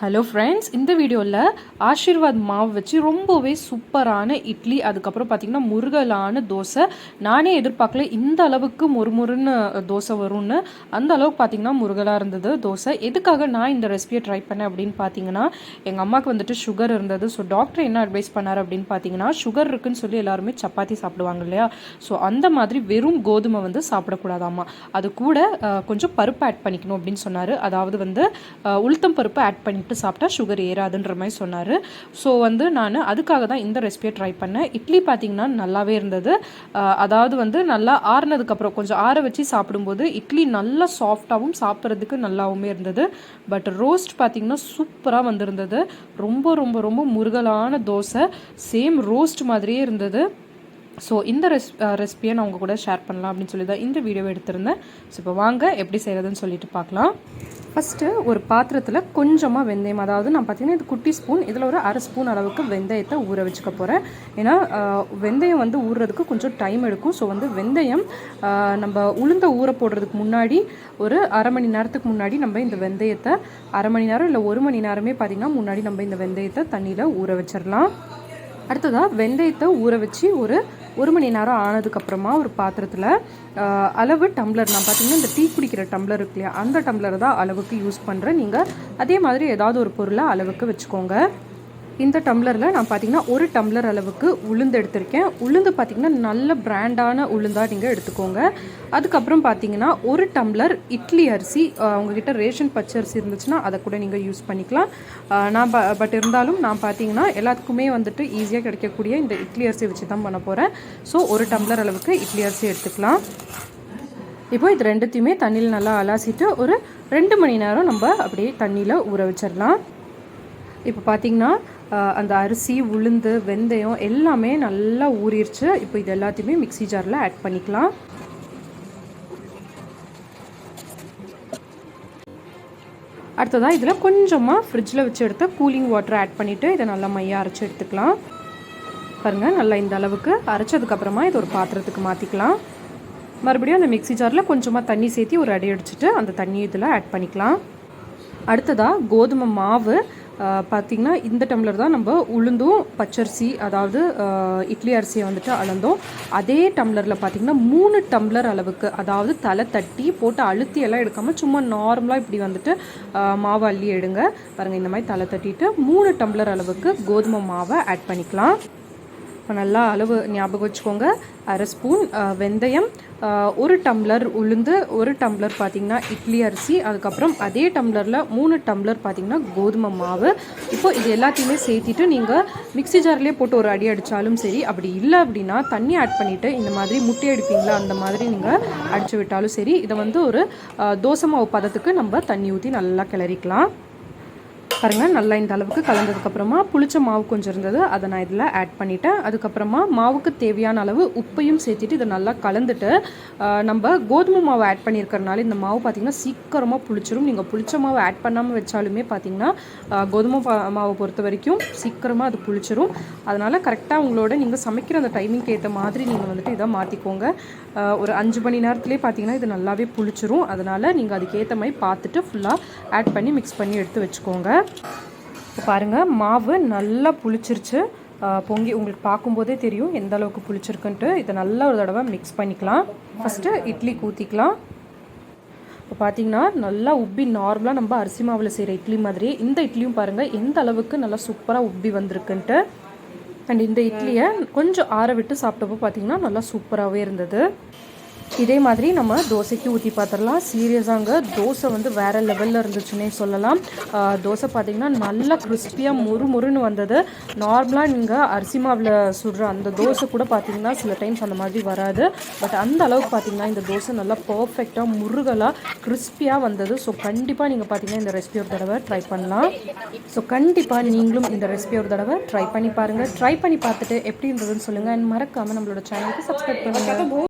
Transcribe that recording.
Hello friends இந்த வீடியோவில் ஆஷீர்வாத் மாவு வச்சு ரொம்பவே சூப்பரான இட்லி அதுக்கப்புறம் பார்த்திங்கன்னா முருகலான தோசை. நானே எதிர்பார்க்கல இந்த அளவுக்கு முறுமுறுன்னு தோசை வரும்னு. அந்த அளவுக்கு பார்த்திங்கன்னா முருகலாக இருந்தது தோசை. எதுக்காக நான் இந்த ரெசிபியை ட்ரை பண்ணேன் அப்படின்னு பார்த்தீங்கன்னா எங்கள் அம்மாவுக்கு வந்துட்டு சுகர் இருந்தது. ஸோ டாக்டர் என்ன அட்வைஸ் பண்ணார் அப்படின்னு பார்த்தீங்கன்னா சுகர் இருக்குன்னு சொல்லி எல்லாருமே சப்பாத்தி சாப்பிடுவாங்க இல்லையா? ஸோ அந்த மாதிரி வெறும் கோதுமை வந்து சாப்பிடக்கூடாதாம்மா. அது கூட கொஞ்சம் பருப்பு ஆட் பண்ணிக்கணும் அப்படின்னு சொன்னார். அதாவது வந்து உளுத்தம் பருப்பு ஆட் சாப்பிட்டு சாப்பிட்டா சுகர் ஏறாதுன்ற மாதிரி சொன்னார். ஸோ வந்து நான் அதுக்காக தான் இந்த ரெசிபியை ட்ரை பண்ணேன். இட்லி பார்த்தீங்கன்னா நல்லாவே இருந்தது. அதாவது வந்து நல்லா ஆறுனதுக்கப்புறம் கொஞ்சம் ஆற வச்சு சாப்பிடும்போது இட்லி நல்லா சாஃப்டாகவும் சாப்பிட்றதுக்கு நல்லாவுமே இருந்தது. பட் ரோஸ்ட் பார்த்தீங்கன்னா சூப்பராக வந்திருந்தது. ரொம்ப ரொம்ப ரொம்ப முருகலான தோசை. சேம் ரோஸ்ட் மாதிரியே இருந்தது. ஸோ இந்த ரெஸ் ரெசிபியை uh, நான் உங்கள் கூட ஷேர் பண்ணலாம் அப்படின்னு சொல்லி தான் இந்த வீடியோவை எடுத்திருந்தேன். ஸோ இப்போ வாங்க எப்படி செய்கிறதுன்னு சொல்லிட்டு பார்க்கலாம். ஃபஸ்ட்டு ஒரு பாத்திரத்தில் கொஞ்சமாக வெந்தயம் அதாவது நான் பார்த்தீங்கன்னா இது குட்டி ஸ்பூன் இதில் ஒரு அரை ஸ்பூன் அளவுக்கு வெந்தயத்தை ஊற வச்சுக்க போகிறேன் ஏன்னா வெந்தயம் வந்து ஊறுறதுக்கு கொஞ்சம் டைம் எடுக்கும். ஸோ வந்து வெந்தயம் நம்ம உளுந்த ஊற போடுறதுக்கு முன்னாடி ஒரு அரை மணி நேரத்துக்கு முன்னாடி நம்ம இந்த வெந்தயத்தை அரை மணி நேரம் இல்லை ஒரு மணி நேரமே பார்த்திங்கன்னா முன்னாடி நம்ம இந்த வெந்தயத்தை தண்ணியில் ஊற வச்சிடலாம் அடுத்ததாக வெந்தயத்தை ஊற வச்சு ஒரு ஒரு மணி நேரம் ஆனதுக்கப்புறமா ஒரு பாத்திரத்தில் அளவு டம்ளர் நான் பார்த்தீங்கன்னா இந்த டீ குடிக்கிற டம்ளர் இருக்கு இல்லையா அந்த டம்ளர் தான் அளவுக்கு யூஸ் பண்ணுறேன் நீங்கள் அதே மாதிரி ஏதாவது ஒரு பொருளை அளவுக்கு வச்சுக்கோங்க. இந்த டம்ளரில் நான் பார்த்தீங்கன்னா ஒரு டம்ளர் அளவுக்கு உளுந்து எடுத்திருக்கேன். உளுந்து பார்த்திங்கன்னா நல்ல பிராண்டான உளுந்தாக நீங்கள் எடுத்துக்கோங்க. அதுக்கப்புறம் பார்த்தீங்கன்னா ஒரு டம்ளர் இட்லி அரிசி அஹ், உங்ககிட்ட ரேஷன் பச்சை அரிசி இருந்துச்சுன்னா அதை கூட நீங்கள் யூஸ் பண்ணிக்கலாம். நான் நான் பட் இருந்தாலும் நான் பார்த்தீங்கன்னா எல்லாத்துக்குமே வந்துட்டு ஈஸியாக கிடைக்கக்கூடிய இந்த இட்லி அரிசி வச்சு தான் பண்ண போகிறேன் ஸோ ஒரு டம்ளர் அளவுக்கு இட்லி அரிசி எடுத்துக்கலாம். இப்போ இது ரெண்டுத்தையுமே தண்ணியில் நல்லா அலாசிட்டு ஒரு ரெண்டு மணி நேரம் நம்ம அப்படியே தண்ணியில் ஊற வச்சிடலாம் இப்போ பார்த்தீங்கன்னா அந்த அரிசி உளுந்து வெந்தயம் எல்லாமே நல்லா ஊறிடுச்சு இப்போ இது எல்லாத்தையுமே மிக்ஸி ஜாரில் ஆட் பண்ணிக்கலாம். அடுத்ததாக இதில் கொஞ்சமாக ஃப்ரிட்ஜில் வச்சு எடுத்த கூலிங் வாட்டர் ஆட் பண்ணிவிட்டு இதை நல்லா மையாக அரைச்சி எடுத்துக்கலாம். பாருங்கள் நல்லா இந்த அளவுக்கு அரைச்சதுக்கப்புறமா இது ஒரு பாத்திரத்துக்கு மாற்றிக்கலாம் மறுபடியும் அந்த மிக்ஸி ஜாரில் கொஞ்சமாக தண்ணி சேர்த்து ஒரு அடி அடிச்சுட்டு அந்த தண்ணி இதில் ஆட் பண்ணிக்கலாம். அடுத்ததாக கோதுமை மாவு. பார்த்திங்கன்னா இந்த டம்ளர் தான் நம்ம உளுந்தும் பச்சரிசி அதாவது இட்லி அரிசியை வந்துட்டு அளந்தோம். அதே டம்ளரில் பார்த்திங்கன்னா மூணு டம்ளர் அளவுக்கு அதாவது தலை தட்டி போட்டு அழுத்தி எல்லாம் எடுக்காமல் சும்மா நார்மலாக இப்படி வந்துட்டு மாவு அள்ளி எடுங்க. பாருங்கள் இந்த மாதிரி தலை தட்டிட்டு மூணு டம்ளர் அளவுக்கு கோதுமை மாவை ஆட் பண்ணிக்கலாம். இப்போ நல்லா அளவு ஞாபகம் வச்சுக்கோங்க. அரை ஸ்பூன் வெந்தயம் ஒரு டம்ளர் உளுந்து ஒரு டம்ளர் பார்த்திங்கன்னா இட்லி அரிசி அதுக்கப்புறம் அதே டம்ளரில் மூணு டம்ளர் பார்த்திங்கன்னா கோதுமை மாவு. இப்போ இது எல்லாத்தையுமே சேர்த்திட்டு நீங்கள் மிக்ஸி ஜார்லேயே போட்டு ஒரு அடி அடித்தாலும் சரி அப்படி இல்லை அப்படின்னா தண்ணி ஆட் பண்ணிவிட்டு இந்த மாதிரி முட்டை எடுப்பீங்களா அந்த மாதிரி நீங்கள் அடித்து விட்டாலும் சரி இதை வந்து ஒரு தோசை மாவு பதத்துக்கு நம்ம தண்ணி ஊற்றி நல்லா கிளறிக்கலாம். பாருங்கள் நல்லா இந்த அளவுக்கு கலந்ததுக்கப்புறமா புளிச்ச மாவு கொஞ்சம் இருந்தது. அதை நான் இதில் ஆட் பண்ணிட்டேன். அதுக்கப்புறமா மாவுக்கு தேவையான அளவு உப்பையும் சேர்த்துட்டு இதை நல்லா கலந்துட்டு நம்ம கோதுமை மாவு ஆட் பண்ணியிருக்கிறனால இந்த மாவு பார்த்திங்கன்னா சீக்கிரமாக புளிச்சிரும். நீங்கள் புளிச்ச மாவு ஆட் பண்ணாமல் வச்சாலுமே பார்த்திங்கன்னா கோதுமை பா- மாவை பொறுத்த வரைக்கும் சீக்கிரமாக அது புளிச்சிரும். அதனால் கரெக்டாக உங்களோட நீங்கள் சமைக்கிற அந்த டைமிங்க்கு ஏற்ற மாதிரி நீங்கள் வந்துட்டு இதை மாற்றிக்கோங்க ஒரு அஞ்சு மணி நேரத்துலேயே பார்த்தீங்கன்னா இது நல்லாவே புளிச்சிரும். அதனால் நீங்கள் அதுக்கேற்ற மாதிரி பார்த்துட்டு ஃபுல்லாக ஆட் பண்ணி மிக்ஸ் பண்ணி எடுத்து வச்சுக்கோங்க. பாருங்கள் மாவு நல்லா புளிச்சிருச்சு. பொங்கி உங்களுக்கு பார்க்கும்போதே தெரியும் எந்த அளவுக்கு புளிச்சிருக்குன்ட்டு. இதை நல்லா ஒரு தடவை மிக்ஸ் பண்ணிக்கலாம். ஃபஸ்ட்டு இட்லி ஊற்றிக்கலாம் இப்போ பார்த்தீங்கன்னா நல்லா உப்பி நார்மலாக நம்ம அரிசி மாவில் செய்கிற இட்லி மாதிரியே இந்த இட்லியும் பாருங்கள் எந்த அளவுக்கு நல்லா சூப்பராக உப்பி வந்திருக்குன்ட்டு. அண்ட் இந்த இட்லியை கொஞ்சம் ஆற விட்டு சாப்பிட்டப்போ பார்த்தீங்கன்னா நல்லா சூப்பராகவே இருந்தது. இதே மாதிரி நம்ம தோசைக்கு ஊற்றி பார்த்துடலாம் சீரியஸாங்க தோசை வந்து வேறு லெவலில் இருந்துச்சுன்னே சொல்லலாம். தோசை பார்த்தீங்கன்னா நல்லா கிறிஸ்பியாக முறு முறுன்னு வந்தது. நார்மலாக நீங்கள் அரிசி மாவில் சுடுற அந்த தோசை கூட பார்த்தீங்கன்னா சில டைம்ஸ் அந்த மாதிரி வராது. பட் அந்த அளவுக்கு பார்த்தீங்கன்னா இந்த தோசை நல்லா பர்ஃபெக்டாக முருகலாக கிறிஸ்பியாக வந்தது. ஸோ கண்டிப்பாக நீங்கள் பார்த்தீங்கன்னா இந்த ரெசிபி ஒரு தடவை ட்ரை பண்ணலாம். ஸோ கண்டிப்பாக நீங்களும் இந்த ரெசிபி ஒரு தடவை ட்ரை பண்ணி பாருங்கள் ட்ரை பண்ணி பார்த்துட்டு எப்படி இருந்ததுன்னு சொல்லுங்கள் அண்ட் மறக்காமல் நம்மளோட சேனலுக்கு சப்ஸ்கிரைப் பண்ணுங்கள்